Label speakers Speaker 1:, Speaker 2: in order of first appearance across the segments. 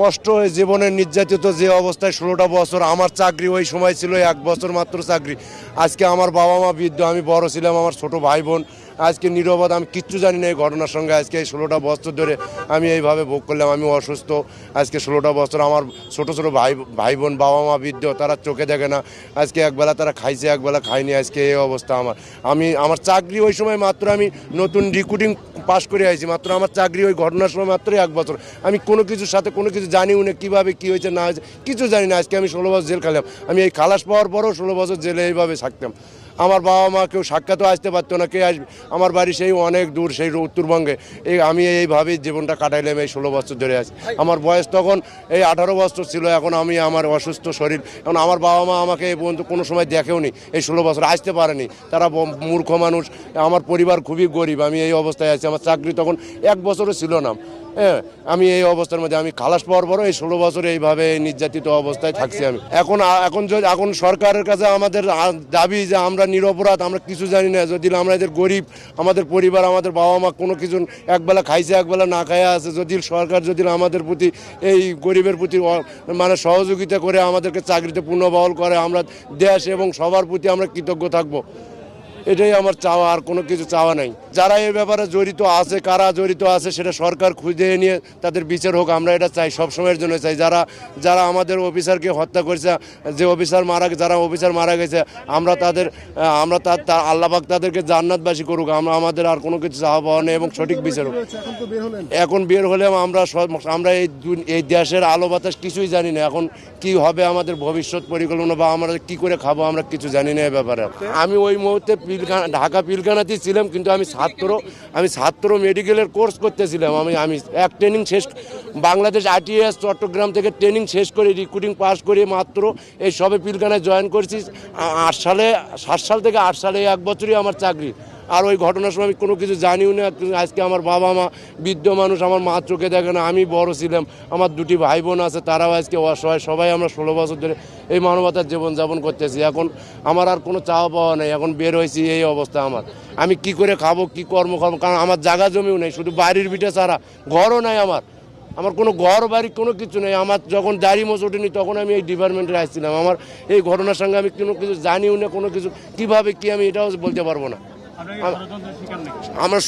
Speaker 1: কষ্ট হয়ে জীবনের নির্যাতিত যে অবস্থায় ষোলোটা বছর, আমার চাকরি ওই সময় ছিল, এক বছর মাত্র চাকরি। আজকে আমার বাবা মা বৃদ্ধ, আমি বড় ছিলাম, আমার ছোট ভাই বোন আজকে নিরবদ আমি কিচ্ছু জানি না এই ঘটনার সঙ্গে। আজকে এই ষোলোটা বছর ধরে আমি এইভাবে ভোগ করলাম, আমি অসুস্থ। আজকে ষোলোটা বছর আমার ছোট ছোট ভাই ভাই বোন বাবা মা বৃদ্ধ, তারা চোখে দেখে না। আজকে একবেলা তারা খাইছে, একবেলা খায়নি, আজকে এই অবস্থা আমার। আমি, আমার চাকরি ওই সময় মাত্র আমি নতুন রিক্রুটিং পাস করে আইছি, মাত্র আমার চাকরি ওই ঘটনার সময় মাত্র এক বছর। আমি কোনো কিছুর সাথে কোনো কিছু জানিও না কীভাবে কী হয়েছে, না হয়েছে, কিছু জানি না। আজকে আমি ষোলো বছর জেল খেলাম আমি এই খালাস পাওয়ার পরও ষোলো বছর জেলে এইভাবে থাকতাম। আমার বাবা মা কেউ সাক্ষাৎও আসতে পারতো না, কে আসবে? আমার বাড়ি সেই অনেক দূর, সেই উত্তরবঙ্গে। এই আমি এইভাবেই জীবনটা কাটাইলাম এই ষোলো বছর ধরে আছি আমার বয়স তখন এই আঠারো বছর ছিল, এখন আমি আমার অসুস্থ শরীর। এখন আমার বাবা মা আমাকে এই পর্যন্ত কোনো সময় দেখেওনি, এই ষোলো বছর আসতে পারেনি। তারা মূর্খ মানুষ, আমার পরিবার খুবই গরিব, আমি এই অবস্থায় আছি। আমার চাকরি তখন এক বছরও ছিল না। হ্যাঁ আমি এই অবস্থার মধ্যে, আমি খালাস পাওয়ার পরও এই ষোলো বছর এইভাবে নির্যাতিত অবস্থায় থাকছি আমি। এখন এখন যদি এখন সরকারের কাছে আমাদের দাবি যে আমরা নিরপরাধ, আমরা কিছু জানি না। যদি আমরা এদের গরিব, আমাদের পরিবার, আমাদের বাবা মা কোনো কিছু একবেলা খাইছে, একবেলা না খাইয়া আছে, যদি সরকার যদি আমাদের প্রতি এই গরিবের প্রতি মানে সহযোগিতা করে আমাদেরকে চাকরিতে পুনর্বহল করে, আমরা দেশ এবং সবার প্রতি আমরা কৃতজ্ঞ থাকব। এটাই আমার চাওয়া, আর কোনো কিছু চাওয়া নাই। যারা এই ব্যাপারে জড়িত আছে, কারা জড়িত আছে, সেটা সরকার খুঁজে নিয়ে তাদের বিচার হোক, আমরা এটা চাই, সব সময়ের জন্য চাই। যারা যারা আমাদের অফিসারকে হত্যা করেছে, যে অফিসার মারা যারা অফিসার মারা গেছে, আমরা তাদের আমরা তার আল্লাহবাক তাদেরকে জান্নাতবাসী করুক, আমরা, আমাদের আর কোনো কিছু চাওয়া পাওয়া নেই এবং সঠিক বিচার হোক।
Speaker 2: এখন বের
Speaker 1: হলেও আমরা আমরা এই এই দেশের আলো বাতাস কিছুই জানি না। এখন কি হবে আমাদের ভবিষ্যৎ পরিকল্পনা বা আমরা কি করে খাব, আমরা কিছু জানি না এই ব্যাপারে। আমি ওই মুহূর্তে পিলখানা, ঢাকা পিলখানাতেই ছিলাম, কিন্তু আমি ছাত্র আমি ছাত্র মেডিকেলের কোর্স করতেছিলাম। আমি আমি এক ট্রেনিং শেষ, বাংলাদেশ আইটিএস চট্টগ্রাম থেকে ট্রেনিং শেষ করে রিক্রুটিং পাস করে মাত্র এই সবে পিলখানায় জয়েন করছি। আট সালে, সাত সাল থেকে আট সালে এক বছরই আমার চাকরি। আর ওই ঘটনার সময় আমি কোনো কিছু জানিও না। আজকে আমার বাবা মা, বৃদ্ধ মানুষ আমার মা চোখে দেখে না, আমি বড় ছিলাম। আমার দুটি ভাই বোন আছে, তারাও আজকে অসহায়। সবাই আমরা ষোলো বছর ধরে এই মানবতার জীবনযাপন করতেছি। এখন আমার আর কোনো চাওয়া পাওয়া নেই। এখন বের হয়েছি, এই অবস্থা আমার। আমি কি করে খাব, কি কর্ম খাব কারণ আমার জায়গা জমিও নেই, শুধু বাড়ির বিটে ছাড়া। ঘরও নাই আমার। আমার কোনো ঘর, বাড়ি কোনো কিছু নেই। আমার যখন দাড়ি মোচ ওঠেনি তখন আমি এই ডিপার্টমেন্টে আসছিলাম। আমার এই ঘটনার সঙ্গে আমি কোনো কিছু জানিও না, কোনো কিছু কীভাবে কি আমি এটাও বলতে পারব না। আমরা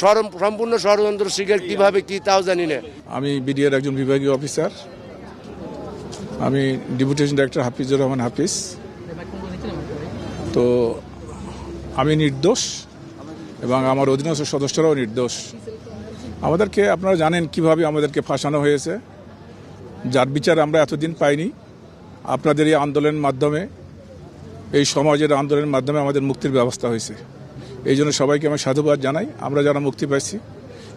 Speaker 1: সম্পূর্ণ ষড়যন্ত্র শিকার কীভাবে কি তাও জানি না।
Speaker 3: আমি বিডিআর একজন বিভাগীয় অফিসার। আমি ডেপুটেশন ডাইরেক্টর হাফিজুর রহমান হাফিজ। তো আমি নির্দোষ এবং আমার অধীনস্থ সদস্যরাও নির্দোষ। আমাদেরকে আপনারা জানেন কীভাবে আমাদেরকে ফাঁসানো হয়েছে। যার বিচার আমরা এতদিন পাইনি। আপনাদের এই আন্দোলনের মাধ্যমে এই সমাজের আন্দোলনের মাধ্যমে আমাদের মুক্তির ব্যবস্থা হয়েছে। এই জন্য সবাইকে আমি সাধুবাদ জানাই। আমরা যারা মুক্তি পাইছি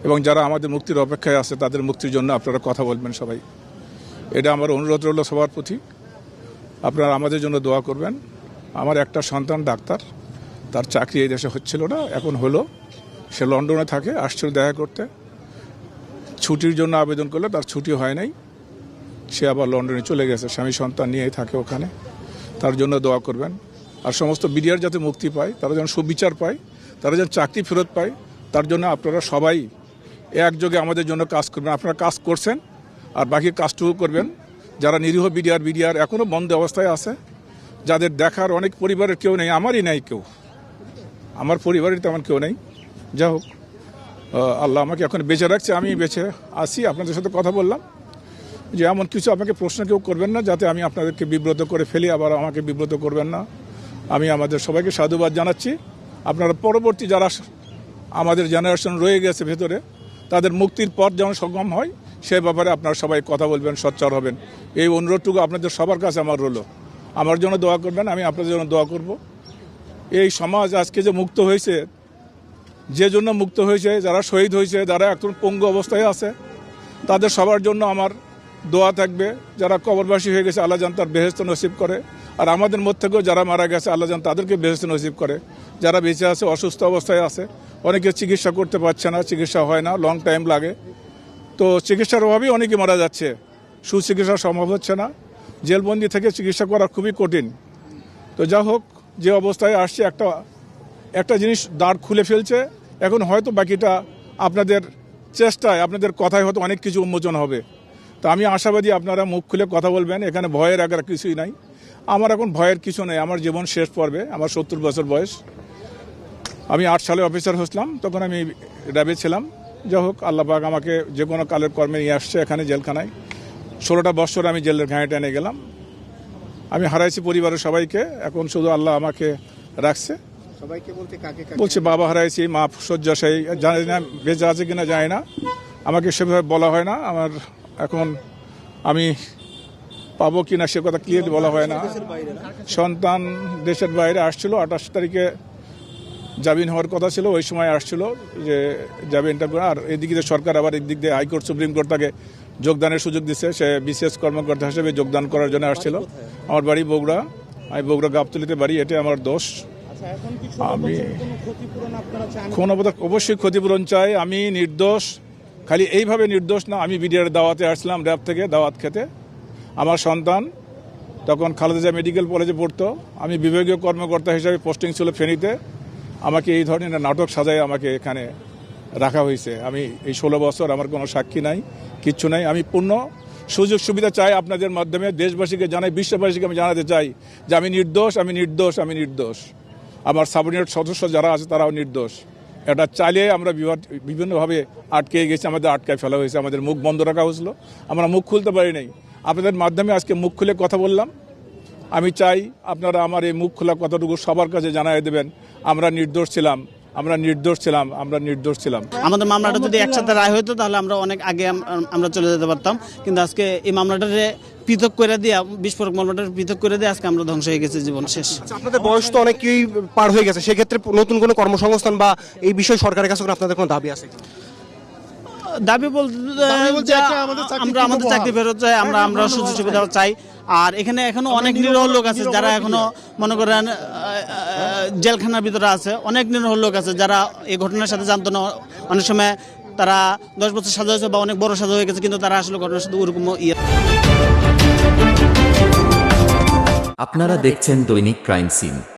Speaker 3: এবং যারা আমাদের মুক্তির অপেক্ষায় আছে, তাদের মুক্তির জন্য আপনারা কথা বলবেন সবাই। এটা আমার অনুরোধ রইল সবার প্রতি। আপনারা আমাদের জন্য দোয়া করবেন। আমার একটা সন্তান ডাক্তার, তার চাকরি এই দেশে হচ্ছিল না, এখন হলো। সে লন্ডনে থাকে, আসছিল দেখা করতে। ছুটির জন্য আবেদন করলে তার ছুটি হয় নাই। সে আবার লন্ডনে চলে গেছে, স্বামী সন্তান নিয়েই থাকে ওখানে। তার জন্য দোয়া করবেন। আর সমস্ত বিডিআর যাতে মুক্তি পায়, তারা যেন সুবিচার পায় তারা যেন চাকরি ফেরত পায়, তার জন্য আপনারা সবাই একযোগে আমাদের জন্য কাজ করবেন। আপনারা কাজ করছেন আর বাকি কাজটুকু করবেন। যারা নিরীহ বিডিআর বিডিআর এখনও বন্ধ অবস্থায় আছে, যাদের দেখার অনেক পরিবারের কেউ নেই, আমারই নেই কেউ। আমার পরিবারের তেমন কেউ নেই। যা হোক আল্লাহ আমাকে এখন বেঁচে রাখছে, আমি বেঁচে আসি আপনাদের সাথে কথা বললাম। যে এমন কিছু আমাকে প্রশ্ন কেউ করবেন না, যাতে আমি আপনাদেরকে বিব্রত করে ফেলি, আবার আমাকে বিব্রত করবেন না। আমি আমাদের সবাইকে সাধুবাদ জানাচ্ছি। আপনারা পরবর্তী যারা আমাদের জেনারেশন রয়ে গেছে ভেতরে, তাদের মুক্তির পথ যেমন সক্ষম হয়, সে ব্যাপারে আপনারা সবাই কথা বলবেন সচ্চার হবেন। এই অনুরোধটুকু আপনাদের সবার কাছে আমার রইল। আমার জন্য দোয়া করবেন, আমি আপনাদের জন্য দোয়া করব। এই সমাজ আজকে যে মুক্ত হয়েছে, যে জন্য মুক্ত হয়েছে, যারা শহীদ হয়েছে, যারা এখন পঙ্গু অবস্থায় আছে, তাদের সবার জন্য আমার দোয়া থাকবে, যারা কবরবাসী হয়ে গেছে, আল্লাহ জান তার বেহেস্ত নসিব করে। আর আমাদের মধ্যে থেকেও যারা মারা গেছে, আল্লাহ জান তাদেরকে বেহেস্ত নসিব করে। যারা বেঁচে আছে, অসুস্থ অবস্থায় আছে, অনেকে চিকিৎসা করতে পারছে না, চিকিৎসা হয় না লং টাইম লাগে। তো চিকিৎসার অভাবেই অনেকে মারা যাচ্ছে। সুচিকিৎসা সম্ভব হচ্ছে না। জেলবন্দি থেকে চিকিৎসা করা খুবই কঠিন। তো যা হোক, যে অবস্থায় আসছে, একটা একটা জিনিস দাঁড় খুলে ফেলছে। এখন হয়তো বাকিটা আপনাদের চেষ্টায়, আপনাদের কথায় হয়তো অনেক কিছু উন্মোচন হবে। তো আমি আশাবাদী আপনারা মুখ খুলে কথা বলবেন এখানে ভয়ের আগার কিছুই নাই। আমার এখন ভয়ের কিছু নেই আমার জীবন শেষ পর্বে আমার সত্তর বছর বয়স। আমি আট সালে অফিসার হয়েছিলাম তখন আমি র্যাবে ছিলাম। যাই হোক আল্লাপাক আমাকে যে কোনো কালের কর্মে নিয়ে আসছে এখানে জেলখানায়। ষোলোটা বছর আমি জেলের ঘাঁয়ে টেনে গেলাম। আমি হারাইছি পরিবারের সবাইকে এখন শুধু আল্লাহ আমাকে রাখছে।
Speaker 2: সবাইকে বলতে কাকে কাকে?
Speaker 3: বলছে বাবা হারাইছি মা শয্যাশায়ী জানি না বেঁচে আছে কিনা জানি না। আমাকে সেভাবে বলা হয় না আমার এখন আমি পাবো কি না সে কথা ক্লিয়ারলি বলা হয় না। সন্তান দেশের বাইরে আসছিল আঠাশ তারিখে জামিন হওয়ার কথা ছিল ওই সময় আসছিল যে জামিনটা আর এদিকে যে সরকার আবার এদিক দিয়ে হাইকোর্ট সুপ্রিম কোর্ট তাকে যোগদানের সুযোগ দিচ্ছে সে বিশেষ কর্মকর্তা হিসেবে যোগদান করার জন্য আসছিল। আমার বাড়ি বগুড়া। আমি বগুড়া গাবতলিতে বাড়ি এটা আমার দোষ।
Speaker 2: আচ্ছা
Speaker 3: আমি
Speaker 2: কোনো
Speaker 3: অবশ্যই ক্ষতিপূরণ চাই। আমি নির্দোষ। খালি এইভাবে নির্দোষ না, আমি বিডিআর দাওয়াতে আসলাম র্যাব থেকে, দাওয়াত খেতে। আমার সন্তান তখন খালেদা জিয়া মেডিকেল কলেজে পড়তো। আমি বিভাগীয় কর্মকর্তা হিসেবে পোস্টিং ছিল ফেনীতে। আমাকে এই ধরনের নাটক সাজায় আমাকে এখানে রাখা হয়েছে। আমি এই ষোলো বছর আমার কোনো সাক্ষী নাই, কিচ্ছু নাই। আমি পূর্ণ সুযোগ সুবিধা চাই আপনাদের মাধ্যমে। দেশবাসীকে জানাই, বিশ্ববাসীকে আমি জানাতে চাই যে আমি নির্দোষ আমি নির্দোষ আমি নির্দোষ। আমার সাবঅর্ডিনেট সদস্য যারা আছে তারাও নির্দোষ। এটা চালিয়ে আমরা বিভিন্নভাবে আটকে গেছি, আমাদের আটকায় ফেলা হয়েছে, আমাদের মুখ বন্ধ রাখা হয়েছিল। আমরা মুখ খুলতে পারি নাই। আপনাদের মাধ্যমে আজকে মুখ খুলে কথা বললাম। আমি চাই আপনারা আমার এই মুখ খোলা কথাটুকু সবার কাছে জানাই দেবেন। আমরা নির্দোষ ছিলাম, আমরা নির্দোষ ছিলাম, আমরা নির্দোষ ছিলাম।
Speaker 4: আমাদের মামলাটা যদি একসাথে রায় হতো তাহলে আমরা অনেক আগে আমরা চলে যেতে পারতাম। কিন্তু আজকে এই মামলাটারে পৃথক করে দিয়ে বিস্ফোরক মামলাটা পৃথক করে দিয়ে আজকে আমরা ধ্বংস হয়ে গেছে জীবন শেষ।
Speaker 2: আচ্ছা, আপনাদের বয়স তো অনেকই পার হয়ে গেছে সেক্ষেত্রে নতুন কোনো কর্মসংস্থান বা এই বিষয়ে সরকারের কাছে আপনাদের কোনো দাবি আছে
Speaker 4: দাবি বলতে আমরা আমাদের
Speaker 2: ফেরত
Speaker 4: চাকরি ফেরত চাই আমরা আমরা সুযোগ সুবিধা চাই। আর এখানে এখনও অনেক নিরহ লোক আছে যারা এখনও মনে করেন জেলখানার ভিতরে আছে। অনেক নিরহ লোক আছে যারা এই ঘটনার সাথে জানতো না। অনেক সময় তারা দশ বছর সাজা হয়েছে বা অনেক বড় সাজা হয়ে গেছে, কিন্তু তারা আসলে ঘটনার সাথে ওরকম ইয়ে
Speaker 5: আপনারা দেখছেন দৈনিক ক্রাইম সিন।